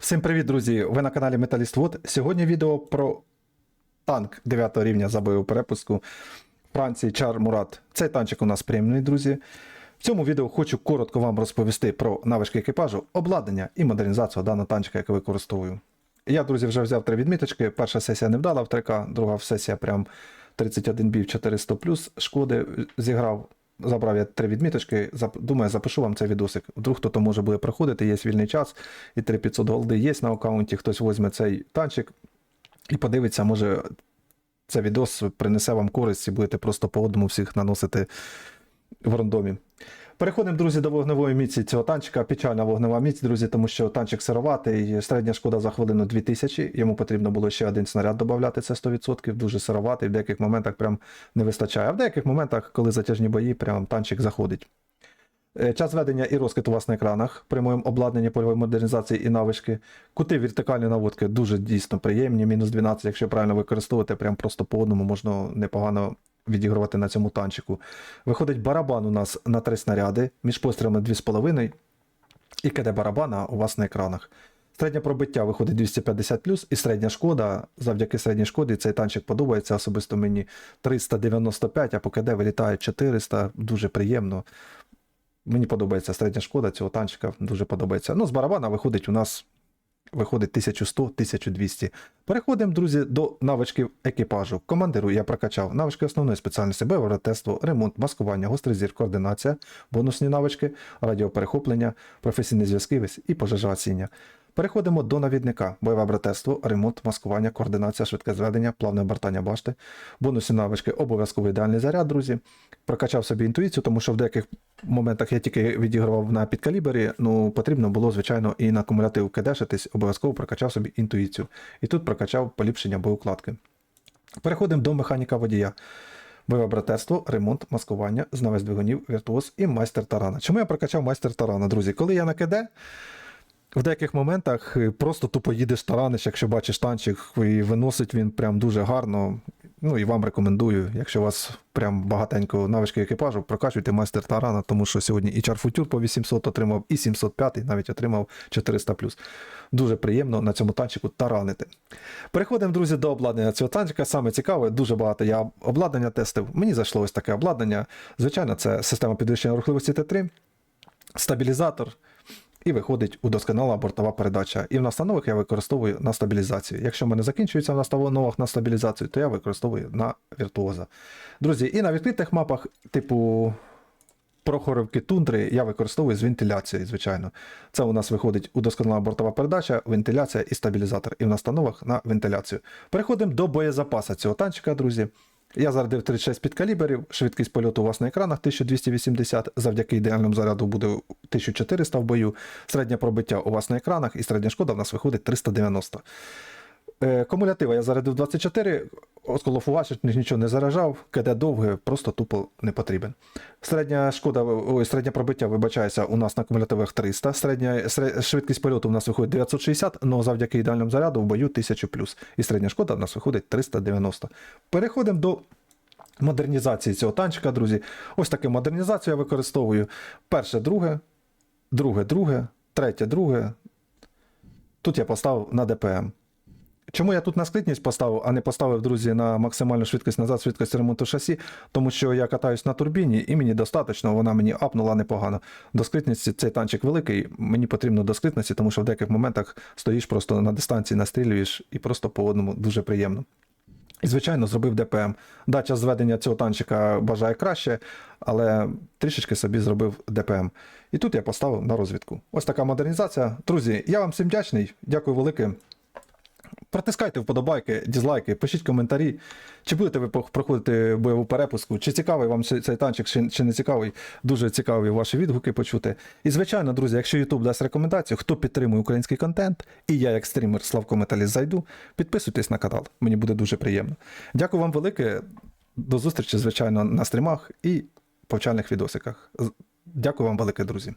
Всім привіт, друзі! Ви на каналі Металіст Вод. Сьогодні відео про танк 9 рівня за перепуску Франції Чар Мурат. Цей танчик у нас приємний, друзі. В цьому відео хочу коротко вам розповісти про навички екіпажу, обладнання і модернізацію даного танчика, який використовую. Я, друзі, вже взяв три відміточки. Перша сесія не вдала в 3К, друга сесія прям 31 бів 400 шкоди зіграв. Забрав я три відміточки. Думаю, запишу вам цей відосик. Вдруг хто-то може буде проходити, є вільний час, і 3500 голди є на аккаунті, хтось візьме цей танчик і подивиться, може цей відос принесе вам користь і будете просто по одному всіх наносити в рандомі. Переходимо, друзі, до вогневої міці цього танчика. Печальна вогнева міць, друзі, тому що танчик сироватий, середня шкода за хвилину 2000. Йому потрібно було ще один снаряд додати, це 100%. Дуже сироватий, в деяких моментах прям не вистачає. А в деяких моментах, коли затяжні бої, прям танчик заходить. Е, Час ведення і розкид у вас на екранах при моєму обладнанні польової модернізації і навички. Кути вертикальної наводки дуже дійсно приємні. Мінус 12, якщо правильно використовувати, прям просто по одному можна непогано відігрувати на цьому танчику. Виходить барабан у нас на три снаряди, між пострілами 2,5 і КД барабана у вас на екранах. Середнє пробиття виходить 250 і середня шкода, завдяки середній шкоді, цей танчик подобається особисто мені 395, а по КД вилітає 400, дуже приємно. Мені подобається середня шкода цього танчика, дуже подобається. Ну, з барабана виходить у нас виходить 1100-1200. Переходимо, друзі, до навичків екіпажу. Командиру я прокачав навички основної спеціальності бойове тество, ремонт, маскування, гострий зір, координація, бонусні навички, радіоперехоплення, професійні зв'язки весь і пожежогасіння. Переходимо до навідника. Бойове братерство, ремонт, маскування, координація, швидке зведення, плавне обертання башти, бонусні навички, обов'язковий ідеальний заряд, друзі. Прокачав собі інтуїцію, тому що в деяких моментах я тільки відігрував на підкалібері, ну потрібно було, звичайно, і на кумулятив кидешитись, обов'язково прокачав собі інтуїцію. І тут прокачав поліпшення боєукладки. Переходимо до механіка водія. Бойове братерство, ремонт, маскування, знавець двигунів, віртуоз і майстер тарана. Чому я прокачав майстер тарана, друзі? Коли я на КД, в деяких моментах е, просто тупо їдеш тараниш, якщо бачиш танчик, і виносить він прям дуже гарно. Ну і вам рекомендую, якщо у вас прям багатенько навички екіпажу, прокачуйте майстер тарана, тому що сьогодні і чарфутюр по 800 отримав, і 705 навіть отримав 400 Дуже приємно на цьому танчику таранити. Переходимо, друзі, до обладнання цього танчика. Саме цікаве, дуже багато я обладнання тестив. Мені зайшло ось таке обладнання. Звичайно, це система підвищення рухливості Т3, стабілізатор. І виходить удосконала бортова передача. І в настановах я використовую на стабілізацію. Якщо в мене закінчується в настановах на стабілізацію, то я використовую на віртуоза. Друзі, і на відкритих мапах, типу Прохоровки тундри, я використовую з вентиляцією, звичайно. Це у нас виходить удосконала бортова передача, вентиляція і стабілізатор. І в настановах на вентиляцію. Переходимо до боєзапасу цього танчика, друзі. Я зарядив 36 підкаліберів, швидкість польоту у вас на екранах 1280, завдяки ідеальному заряду буде 1400 в бою. Середнє пробиття у вас на екранах і середня шкода в нас виходить 390. Е, Кумулятива я зарядив 24, осколофувач нічого не заражав, КД довге, просто тупо не потрібен. Середня шкода, ой, середнє пробиття, вибачається, у нас на кумулятивах 300, середня сре- швидкість польоту у нас виходить 960, але завдяки ідеальному заряду в бою 1000 плюс. І середня шкода у нас виходить 390. Переходимо до модернізації цього танчика, друзі. Ось таку модернізацію я використовую. Перше, друге, друге, друге, третє, друге. Тут я поставив на ДПМ. Чому я тут на скритність поставив, а не поставив, друзі, на максимальну швидкість назад, швидкість ремонту шасі? Тому що я катаюсь на турбіні і мені достатньо, вона мені апнула непогано. До скритності цей танчик великий, мені потрібно до скритності, тому що в деяких моментах стоїш просто на дистанції, настрілюєш і просто по одному дуже приємно. І, звичайно, зробив ДПМ. Да, час зведення цього танчика бажає краще, але трішечки собі зробив ДПМ. І тут я поставив на розвідку. Ось така модернізація. Друзі, я вам всім вдячний. Дякую велике. Протискайте вподобайки, дізлайки, пишіть коментарі. Чи будете ви проходити бойову перепуску, чи цікавий вам цей танчик, чи, чи не цікавий. Дуже цікаві ваші відгуки почути. І, звичайно, друзі, якщо YouTube дасть рекомендацію, хто підтримує український контент, і я, як стрімер Славко Металіст, зайду, підписуйтесь на канал. Мені буде дуже приємно. Дякую вам велике. До зустрічі, звичайно, на стрімах і повчальних відосиках. Дякую вам велике, друзі.